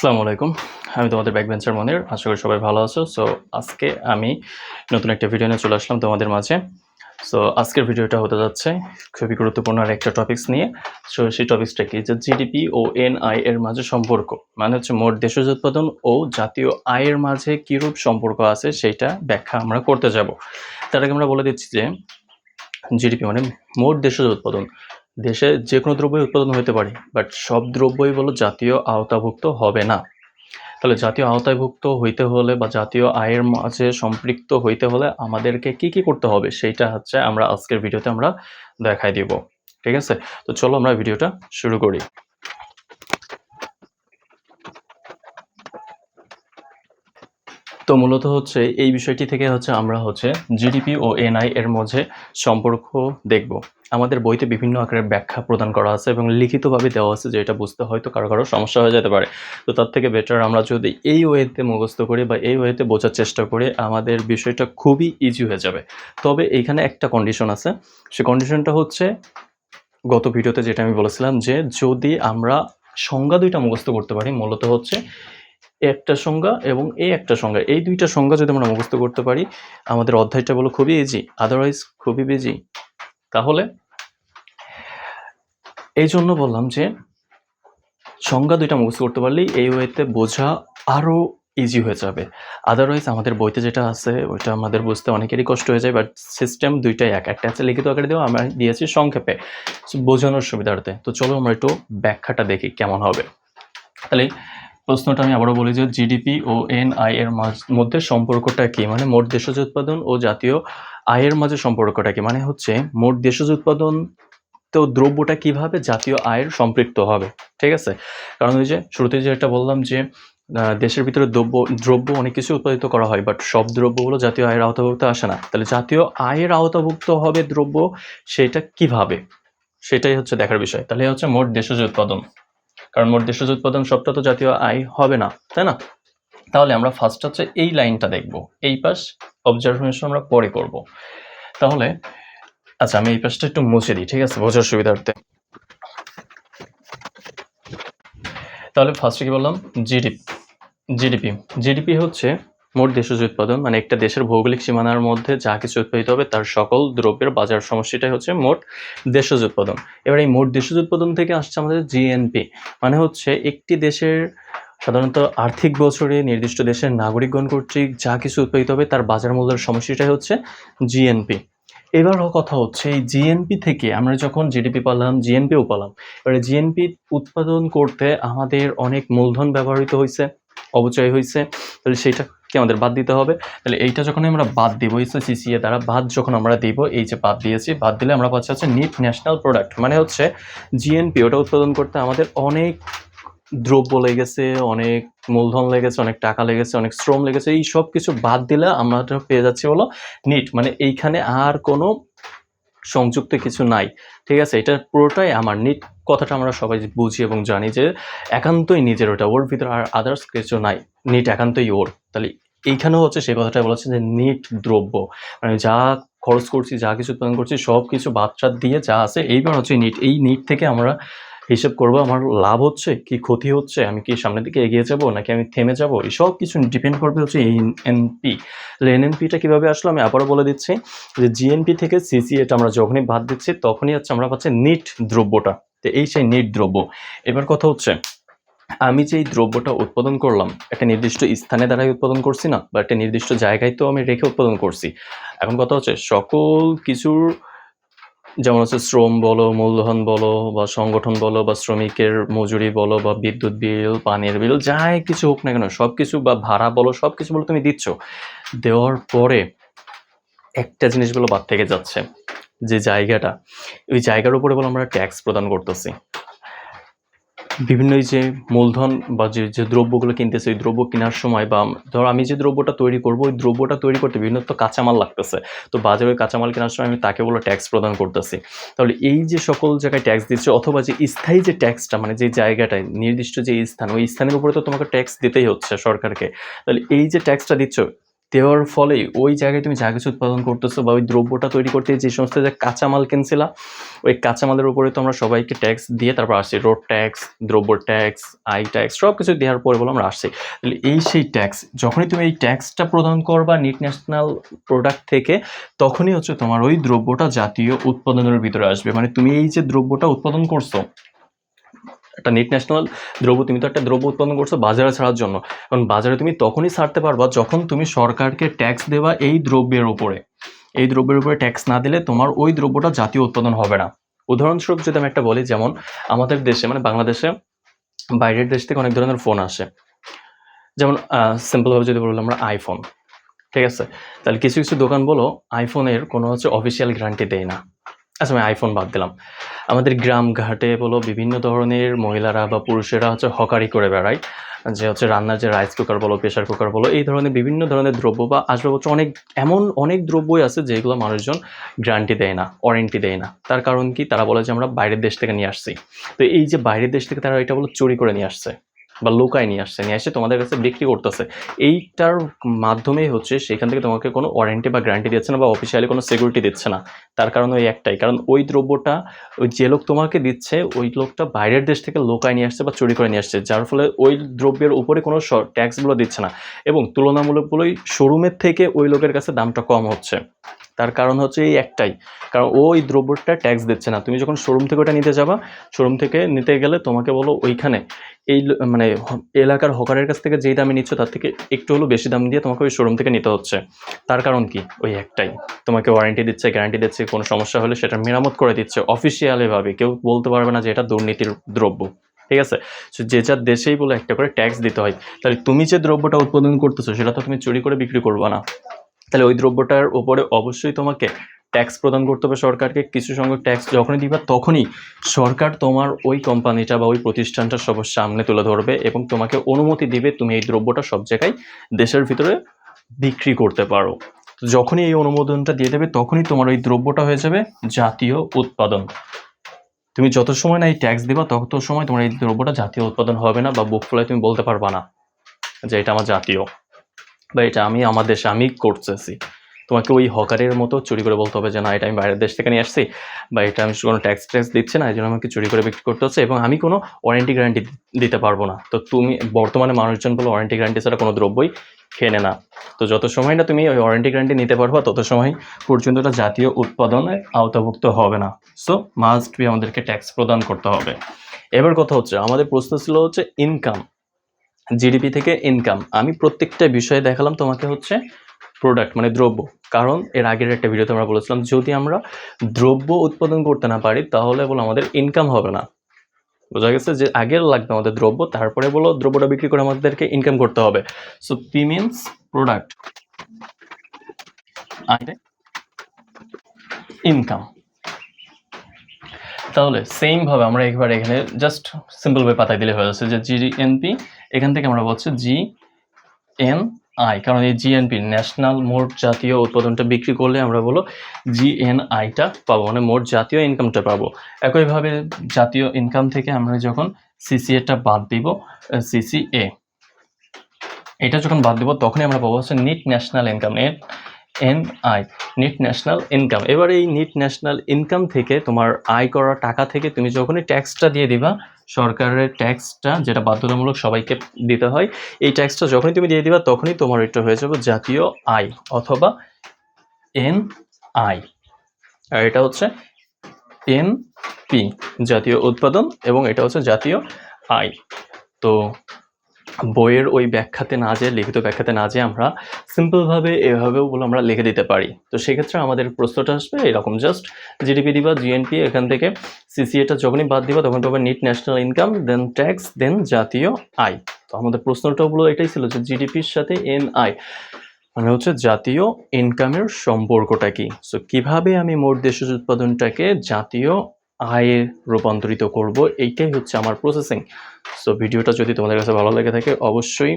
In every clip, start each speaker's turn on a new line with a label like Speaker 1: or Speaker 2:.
Speaker 1: আসসালামু আলাইকুম। আমি তোমাদের ব্যাকবেঞ্চার মনির, আশা করি সবাই ভালো আছো। সো আজকে আমি নতুন একটা ভিডিও নিয়ে চলে আসলাম তোমাদের মাঝে। সো আজকের ভিডিওটা হতে যাচ্ছে খুবই গুরুত্বপূর্ণ আর একটা টপিকস নিয়ে। সো সেই টপিকসটা কি? যে জিডিপি ও এনআই এর মাঝে সম্পর্ক মানে হচ্ছে মোট দেশজ উৎপাদন ও জাতীয় আয়ের মাঝে কিরূপ সম্পর্ক আছে সেইটা ব্যাখ্যা আমরা করতে যাব। তার আগে আমরা বলে দিচ্ছি যে জিডিপি মানে মোট দেশজ উৎপাদন। দেশে যে কোনো দ্রব্যই উৎপাদন হতে পারে বাট সব দ্রব্যই বলো জাতীয় আওতাভুক্ত হবে না। তাহলে জাতীয় আওতাভুক্ত হইতে হলে বা জাতীয় আয়ের মাঝে সম্পৃক্ত হইতে হলে আমাদেরকে কি কি করতে হবে, সেইটা হচ্ছে আমরা আজকের ভিডিওতে আমরা দেখাই দিব। ঠিক আছে? তো চলো আমরা ভিডিওটা শুরু করি। তো মূলত হচ্ছে এই বিষয়টি থেকে হচ্ছে আমরা হচ্ছে জিডিপি ও এনআই এর মধ্যে সম্পর্ক দেখব। আমাদের বইতে বিভিন্ন আকারের ব্যাখ্যা প্রদান করা আছে এবং লিখিতভাবে দেওয়া আছে যেটা বুঝতে হয়তো কারও কারও সমস্যা হয়ে যেতে পারে। তো তার থেকে বেটার আমরা যদি এই ওয়েতে মুখস্থ করি বা এই ওয়েতে বোঝার চেষ্টা করি, আমাদের বিষয়টা খুবই ইজি হয়ে যাবে। তবে এইখানে একটা কন্ডিশন আছে। সে কন্ডিশনটা হচ্ছে গত ভিডিওতে যেটা আমি বলেছিলাম যে যদি আমরা সংজ্ঞা দুইটা মুখস্থ করতে পারি, মূলত হচ্ছে একটা সংজ্ঞা এবং এই একটা সংজ্ঞা। এই দুইটা সংজ্ঞা যদি আমরা মুখস্থ করতে পারি, আমাদের অধ্যায়টা বলো খুবই ইজি আদারওয়াইজ খুবই বিজি তাহলে এই জন্য বললাম যে, সংজ্ঞা দুইটা মুখস্থ করতে পারলেই এই ওয়েতে বোঝা আরও ইজি হয়ে যাবে। আদারওয়াইজ আমাদের বইতে যেটা আছে, ওইটা আমাদের বুঝতে অনেকেরই কষ্ট হয়ে যায় বাট সিস্টেম দুইটাই এক। একটা আছে লিখিত আকারে দেওয়া, আমরা দিয়েছি সংক্ষেপে। বোঝানোর সুবিধার্থে। তো চলো আমরা একটু ব্যাখ্যাটা দেখি কেমন হবে। তাহলে প্রশ্নটা আমি আবারও বলি যে জিডিপি ও এনআই এর মধ্যে সম্পর্কটা কি? মানে মোট দেশজ উৎপাদন ও জাতীয় আয়ের মাঝে সম্পর্কটা কি? মানে হচ্ছে মোট দেশজ উৎপাদন তো দ্রব্যটা কীভাবে জাতীয় আয়ের সম্পৃক্ত হবে? ঠিক আছে? কারণ ওই যে শুরুতে যেটা বললাম যে দেশের ভিতরে দ্রব্য দ্রব্য অনেক কিছু উৎপাদিত করা হয় বাট সব দ্রব্যগুলো জাতীয় আয়ের আওতাভুক্ত আসে না। তাহলে জাতীয় আয়ের আওতাভুক্ত হবে দ্রব্য সেটা কীভাবে? সেটাই হচ্ছে দেখার বিষয়। তাহলে হচ্ছে মোট দেশজ উৎপাদন। কারণ মোট দেশজ উৎপাদন সবটা তো জাতীয় আয় হবে না, তাই না? তাহলে আমরা ফার্স্ট হচ্ছে এই লাইনটা দেখব। এই পাশ অবজারভেশন আমরা পরে করব। তাহলে আচ্ছা আমি এই পাশটা একটু মুছে দিই, ঠিক আছে? বোঝার সুবিধার্থে। তাহলে ফার্স্টে কি বললাম? জিডিপি জিডিপি জিডিপি হচ্ছে মোট দেশজ উৎপাদন মানে একটা দেশের ভৌগোলিক সীমানার মধ্যে যা কিছু উৎপাদিত হবে তার সকল দ্রব্যের বাজার সমষ্টিটাই হচ্ছে মোট দেশজ উৎপাদন। এবার এই মোট দেশজ উৎপাদন থেকে আসছে আমাদের জিএনপি মানে হচ্ছে একটি দেশের সাধারণত আর্থিক বছরে নির্দিষ্ট দেশের নাগরিকগণ কর্তৃক যা কিছু উৎপাদিত হবে তার বাজার মূল্যের সমষ্টিটাই হচ্ছে জিএনপি এবার কথা হচ্ছে, এই জিএনপি থেকে আমরা যখন জিডিপি পালাম জিএনপিও পেলাম, এবারে জিএনপি উৎপাদন করতে আমাদের অনেক মূলধন ব্যবহৃত হয়েছে অবচয় হয়েছে তাহলে সেইটাকে আমাদের বাদ দিতে হবে। তাহলে এইটা যখন আমরা বাদ দিব সিসিএ দ্বারা বাদ যখন আমরা দিব, এই যে বাদ দিয়েছি, বাদ দিলে আমরা পাচ্ছি হচ্ছে নিট ন্যাশনাল প্রোডাক্ট মানে হচ্ছে জিএনপি ওটা উৎপাদন করতে আমাদের অনেক দ্রব্য লেগেছে, অনেক মূলধন লেগেছে, অনেক টাকা লেগেছে, অনেক শ্রম লেগেছে, এই সব কিছু বাদ দিলে আমরা পেয়ে যাচ্ছি হলো নিট মানে এইখানে আর কোনো সংযুক্ত কিছু নাই। ঠিক আছে? এটা পুরোটাই আমার নিট কথাটা আমরা সবাই বুঝি এবং জানি যে একান্তই নিজের ওটা, ওর ভিতরে আর আদার্স কিছু নাই। নিট একান্তই ওর। তাহলে এইখানেও হচ্ছে সেই কথাটা বলা হচ্ছে যে নিট দ্রব্য। মানে যা খরচ করছি, যা কিছু উৎপাদন করছি সব কিছু বাচ্চার দিয়ে যা আছে, এইবার হচ্ছে নিট এই নিট থেকে আমরা হিসেব করব, আমার লাভ হচ্ছে, কি ক্ষতি হচ্ছে, আমি কি সামনের দিকে এগিয়ে যাব, নাকি আমি থেমে যাব? এই সব কিছু ডিপেন্ড করবে হচ্ছে এই এনপি তাহলে এনএনপিটা কীভাবে আসলো আমি আবারও বলে দিচ্ছি, যে জিএনপি থেকে সিসি এটা আমরা যখনই বাদ দিচ্ছি, তখনই হচ্ছে আমরা পাচ্ছি নিট দ্রব্যটা। তো এই সেই নিট দ্রব্য। এবার কথা হচ্ছে, আমি যে দ্রব্যটা উৎপাদন করলাম, একটা নির্দিষ্ট স্থানে দ্বারাই উৎপাদন করছি না, বা একটা নির্দিষ্ট জায়গায় তো আমি রেখে উৎপাদন করছি। এখন কথা হচ্ছে, সকল কিছুর যেমন হচ্ছে শ্রম বলো, মূলধন বলো, বা সংগঠন বলো, বা শ্রমিকের মজুরি বলো, বা বিদ্যুৎ বিল, পানির বিল, যাই কিছু হোক না কেন সব কিছু বা ভাড়া বলো সব কিছু বলো তুমি দিচ্ছ। দেওয়ার পরে একটা জিনিসগুলো বাদ থেকে যাচ্ছে, যে জায়গাটা। ওই জায়গার উপরে বলো আমরা ট্যাক্স প্রদান করতেছি। বিভিন্ন যে মূলধন বা যে যে দ্রব্যগুলো কিনতেছে, ওই দ্রব্য কেনার সময় বা ধর আমি যে দ্রব্যটা তৈরি করব, ওই দ্রব্যটা তৈরি করতে বিভিন্ন তো কাঁচামাল লাগতেছে। তো বাজারে ওই কাঁচামাল কেনার সময় আমি তাকে বলে ট্যাক্স প্রদান করতেছি। তাহলে এই যে সকল জায়গায় ট্যাক্স দিচ্ছে অথবা যে স্থায়ী যে ট্যাক্সটা মানে যে জায়গাটায়, নির্দিষ্ট যে স্থান, ওই স্থানের উপরে তো তোমাকে ট্যাক্স দিতেই হচ্ছে সরকারকে। তাহলে এই যে ট্যাক্সটা দিচ্ছ দেওয়ার ফলে ওই জায়গায় তুমি যা কিছু উৎপাদন করতেছো বা ওই দ্রব্যটা তৈরি করতে যে সমস্ত যে কাঁচামাল কিনছিলা, ওই কাঁচামালের উপরে তো আমরা সবাইকে ট্যাক্স দিয়ে তারপর আসছি। রোড ট্যাক্স দ্রব্য ট্যাক্স আই ট্যাক্স সব কিছু দেওয়ার পরে বলে আমরা আসছি। তাহলে এই সেই ট্যাক্স যখনই তুমি এই ট্যাক্সটা প্রদান করবা নিট ন্যাশনাল প্রোডাক্ট থেকে, তখনই হচ্ছে তোমার ওই দ্রব্যটা জাতীয় উৎপাদনের ভিতরে আসবে। মানে তুমি এই যে দ্রব্যটা উৎপাদন করছ একটা নেট ন্যাশনাল দ্রব্য, তুমি তো একটা দ্রব্য উৎপাদন করছ বাজারে ছাড়ার জন্য। কারণ বাজারে তুমি তখনই ছাড়তে পারবা যখন তুমি সরকারকে ট্যাক্স দেওয়া এই দ্রব্যের উপরে। এই দ্রব্যের উপরে ট্যাক্স না দিলে তোমার ওই দ্রব্যটা জাতীয় উৎপাদন হবে না। উদাহরণস্বরূপ যদি আমি একটা বলি, যেমন আমাদের দেশে মানে বাংলাদেশে বাইরের দেশ থেকে অনেক ধরনের ফোন আসে। যেমন সিম্পলভাবে যদি বললাম আমরা আইফোন ঠিক আছে? তাহলে কিছু কিছু দোকান বলো আইফোনের কোনো হচ্ছে অফিসিয়াল গ্যারান্টি দেয় না। আচ্ছা আমি আইফোন বাদ দিলাম। আমাদের গ্রাম ঘাটে বলো, বিভিন্ন ধরনের মহিলারা বা পুরুষেরা হচ্ছে হকারি করে বেড়ায়। যে হচ্ছে রান্নার যে রাইস কুকার বলো প্রেশার কুকার বলো, এই ধরনের বিভিন্ন ধরনের দ্রব্য বা আসবাবপত্র অনেক, এমন অনেক দ্রব্যই আছে যেগুলো মানুষজন গ্যারান্টি দেয় না ওয়ারেন্টি দেয় না। তার কারণ কি? তারা বলে যে আমরা বাইরের দেশ থেকে নিয়ে আসছি। তো এই যে বাইরের দেশ থেকে তারা এটা বলো চুরি করে নিয়ে আসছে। বা লোকায় নিয়ে আসছে, নিয়ে এসে তোমাদের কাছে বিক্রি করতেছে। এইটার মাধ্যমেই হচ্ছে সেখান থেকে তোমাকে কোনো ওয়ারেন্টি বা গ্যারান্টি দিচ্ছে না বা অফিসিয়ালি কোনো সিকিউরিটি দিচ্ছে না। তার কারণ ওই একটাই। কারণ ওই দ্রব্যটা, ওই যে লোক তোমাকে দিচ্ছে, ওই লোকটা বাইরের দেশ থেকে লোকায় নিয়ে আসছে বা চুরি করে নিয়ে আসছে, যার ফলে ওই দ্রব্যের উপরে কোনো ট্যাক্সগুলো দিচ্ছে না। এবং তুলনামূলকগুলোই শোরুমের থেকে ওই লোকের কাছে দামটা কম হচ্ছে। তার কারণ হচ্ছে এই একটাই। কারণ ওই দ্রব্যটা ট্যাক্স দিচ্ছে না। তুমি যখন শোরুম থেকে ওটা নিতে যাবা শোরুম থেকে নিতে গেলে তোমাকে বলো ওইখানে এই মানে এলাকার হকারের কাছ থেকে যেই দামে নিচ্ছ তার থেকে একটু হলেও বেশি দাম দিয়ে তোমাকে ওই শোরুম থেকে নিতে হচ্ছে। তার কারণ কি? ওই একটাই। তোমাকে ওয়ারেন্টি দিচ্ছে গ্যারান্টি দিচ্ছে কোনো সমস্যা হলে সেটা মেরামত করে দিচ্ছে অফিসিয়ালি ভাবে। কেউ বলতে পারবে না যে এটা দুর্নীতির দ্রব্য। ঠিক আছে? So, যে যার দেশেই বলে একটা করে ট্যাক্স দিতে হয়। তাহলে তুমি যে দ্রব্যটা উৎপাদন করতেছো সেটা তো তুমি চুরি করে বিক্রি করবে না। তাহলে ওই দ্রব্যটার উপরে অবশ্যই তোমাকে ট্যাক্স প্রদান করতে হবে সরকারকে। কিছু সংখ্যক ট্যাক্স যখনই দিবা, তখনই সরকার তোমার ওই কোম্পানিটা বা ওই প্রতিষ্ঠানটা সবার সামনে তুলে ধরবে এবং তোমাকে অনুমতি দিবে তুমি এই দ্রব্যটা সব জায়গায় দেশের ভিতরে বিক্রি করতে পারো। যখনই এই অনুমোদনটা দিয়ে দেবে, তখনই তোমার ওই দ্রব্যটা হয়ে যাবে জাতীয় উৎপাদন। তুমি যত সময় না এই ট্যাক্স দিবা, তত সময় তোমার এই দ্রব্যটা জাতীয় উৎপাদন হবে না বা বুক ফুলায় তুমি বলতে পারবা না যে এটা আমার জাতীয়। বা এটা আমি আমার দেশে আমি করতেছি। তোমাকে ওই হকারের মতো চুরি করে বলতে হবে যে, না, এটা আমি বাইরের দেশ থেকে নিয়ে আসছি বা এটা আমি কোনো ট্যাক্স ট্যাক্স দিচ্ছে না এই জন্য আমাকে চুরি করে বিক্রি করতে হচ্ছে এবং আমি কোনো ওয়ারেন্টি গ্যারান্টি দিতে পারব না। তো তুমি বর্তমানে মানুষজন বলে ওয়ারেন্টি গ্যারান্টি ছাড়া কোনো দ্রব্যই কেনে না। তো যত সময় না তুমি ওই ওয়ারেন্টি গ্যারান্টি নিতে পারবা, তত সময় পর্যন্ত এটা জাতীয় উৎপাদনে আওতাভুক্ত হবে না। সো মাস্ট বি আমাদেরকে ট্যাক্স প্রদান করতে হবে। এবার কথা হচ্ছে, আমাদের প্রশ্ন ছিল হচ্ছে ইনকাম জিডিপি থেকে ইনকাম আমি প্রত্যেকটা বিষয়ে দেখালাম তোমাকে হচ্ছে প্রোডাক্ট মানে দ্রব্য। কারণ এর আগের একটা ভিডিওতে আমরা বলেছিলাম, যদি আমরা দ্রব্য উৎপাদন করতে না পারি, তাহলে বলো আমাদের ইনকাম হবে না। বোঝা গেছে যে আগে লাগবে আমাদের দ্রব্য, তারপরে বলো দ্রব্যটা বিক্রি করে আমাদেরকে ইনকাম করতে হবে। So P means product income তাহলে সেম ভাবে আমরা একবার এখানে জাস্ট সিম্পল ভাবে পাতায় দিলে হয়ে যাচ্ছে যে জিএনপি এখান থেকে আমরা বলছি জি এন আই কারণ এই জিএনপি ন্যাশনাল মোট জাতীয় উৎপাদনটা বিক্রি করলে আমরা বলো জিএনআইটা পাবো মানে মোট জাতীয় ইনকামটা পাবো। একইভাবে জাতীয় ইনকাম থেকে আমরা যখন সিসিএটা বাদ দিব সিসিএ এটা যখন বাদ দিব, তখনই আমরা পাবো হচ্ছে net national income N I net national income এবার এই নিট ন্যাশনাল ইনকাম থেকে তোমার আয় করা টাকা থেকে তুমি যখনই ট্যাক্সটা দিয়ে দিবা, সরকারের ট্যাক্সটা যেটা বাধ্যতামূলক সবাইকে দিতে হয়, এই ট্যাক্সটা যখনই তুমি দিয়ে দিবা তখনই তোমার এটা হয়ে যাবে জাতীয় আয় অথবা এন আই আর এটা হচ্ছে এন পি জাতীয় উৎপাদন এবং এটা হচ্ছে জাতীয় আয়। তো বইয়ের ওই ব্যাখ্যাতে না যেয়ে, লিখিত ব্যাখ্যাতে না যেয়ে আমরা সিম্পলভাবে এভাবেও বলে আমরা লিখে দিতে পারি। তো সেক্ষেত্রে আমাদের প্রশ্নটা আসবে এরকম জাস্ট জিডিপি দিবা জিএনপি এখান থেকে সিসিএটা যখনই বাদ দিবা, তখন পাবে net national income then tax then জাতীয় আয়। তো আমাদের প্রশ্নটা হলো এটাই ছিল যে জিডিপির সাথে এন আই মানে হচ্ছে জাতীয় ইনকামের সম্পর্কটা কি? সো কীভাবে আমি মোট দেশের উৎপাদনটাকে জাতীয় আয়ে রূপান্তরিত করব। এইটাই হচ্ছে আমার প্রসেসিং সো ভিডিওটা যদি তোমাদের কাছে ভালো লেগে থাকে, অবশ্যই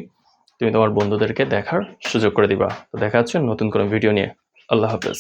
Speaker 1: তুমি তোমার বন্ধুদেরকে দেখার সুযোগ করে দিবা। তো দেখা হচ্ছে নতুন কোনো ভিডিও নিয়ে। আল্লাহ হাফেজ।